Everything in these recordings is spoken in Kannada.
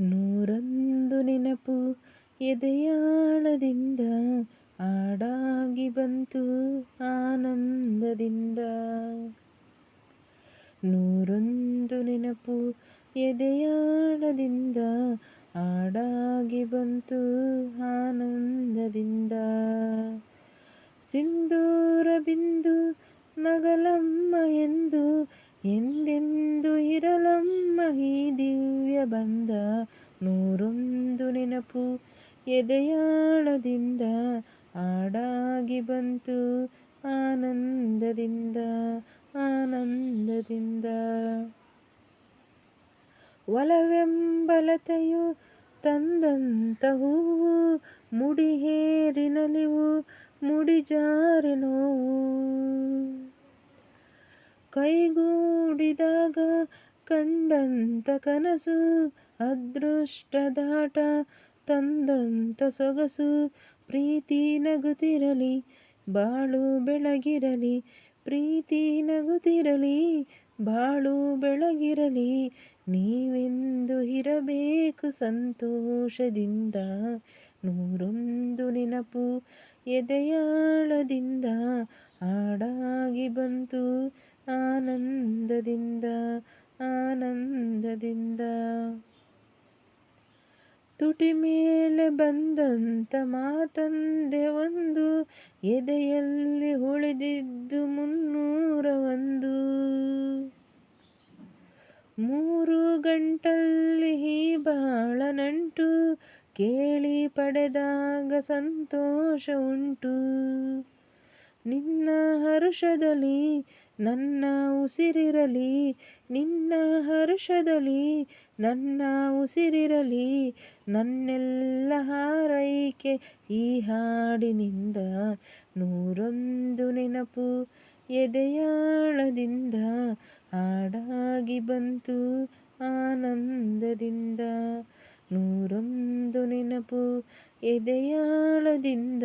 ನೂರೊಂದು ನೆನಪು ಎದೆಯಾಳದಿಂದ ಆಡಾಗಿ ಬಂತು ಆನಂದದಿಂದ. ನೂರೊಂದು ನೆನಪು ಎದೆಯಾಳದಿಂದ ಆಡಾಗಿ ಬಂತು ಆನಂದದಿಂದ. ಸಿಂಧೂರ ಬಿಂದು ನಗಲಮ್ಮ ಎಂದು ಎಂದೆಂದು ಇರಲಮ್ಮ ಈ ದಿವ್ಯ ಬಂದ? ನೂರೊಂದು ನೆನಪು ಎದೆಯಾಳದಿಂದ ಆಡಾಗಿ ಬಂತು. ಆನಂದದಿಂದ ಆನಂದದಿಂದ. ಒಲವೆಂಬಲತೆಯು ತಂದಂತ ಹೂವು, ಮುಡಿಹೇರಿನಲಿವು ಮುಡಿಜಾರಿ ನೋವು ಕೈಗೂಡಿದಾಗ ಕಂಡಂತ ಕನಸು, ಅದೃಷ್ಟದಾಟ ತಂದಂತ ಸೊಗಸು, ಪ್ರೀತಿ ನಗುತ್ತಿರಲಿ, ಬಾಳು ಬೆಳಗಿರಲಿ, ಪ್ರೀತಿ ನಗುತ್ತಿರಲಿ, ಬಾಳು ಬೆಳಗಿರಲಿ, ನೀವೆಂದು ಇರಬೇಕು ಸಂತೋಷದಿಂದ, ನೂರೊಂದು ನೆನಪು ಎದೆಯಾಳದಿಂದ, ಹಾಡಾಗಿ ಬಂತು ಆನಂದದಿಂದ ಆನಂದದಿಂದ. ತುಟಿ ಮೇಲೆ ಬಂದಂತ ಮಾತಂದೆ ಒಂದು, ಎದೆಯಲ್ಲಿ ಉಳಿದಿದ್ದು ಮುನ್ನೂರ ಒಂದು ಮೂರು ಗಂಟಲ್ಲಿ ಈ ಬಾಳ ನಂಟು, ಕೇಳಿ ಪಡೆದಾಗ ಸಂತೋಷ ಉಂಟು. ನಿನ್ನ ಹರುಷದಲ್ಲಿ, ನನ್ನ ಉಸಿರಿರಲಿ. ನಿನ್ನ ಹರುಷದಲ್ಲಿ, ನನ್ನ ಉಸಿರಿರಲಿ. ನನ್ನೆಲ್ಲ ಹಾರೈಕೆ ಈ ಹಾಡಿನಿಂದ. ನೂರೊಂದು ನೆನಪು ಎದೆಯಾಳದಿಂದ. ಹಾಡಾಗಿ ಬಂತು ಆನಂದದಿಂದ. ನೂರೊಂದು ನೆನಪು ಎದೆಯಾಳದಿಂದ.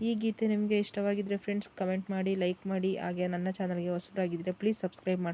ಈ ಗೀತೆ ನಿಮಗೆ ಇಷ್ಟವಾಗಿದ್ದರೆ ಫ್ರೆಂಡ್ಸ್ ಕಮೆಂಟ್ ಮಾಡಿ ಲೈಕ್ ಮಾಡಿ. ಹಾಗೆ ನನ್ನ ಚಾನಲ್ಗೆ ಹೊಸಬರಾಗಿದ್ದರೆ ಪ್ಲೀಸ್ ಸಬ್ಸ್ಕ್ರೈಬ್ ಮಾಡಿ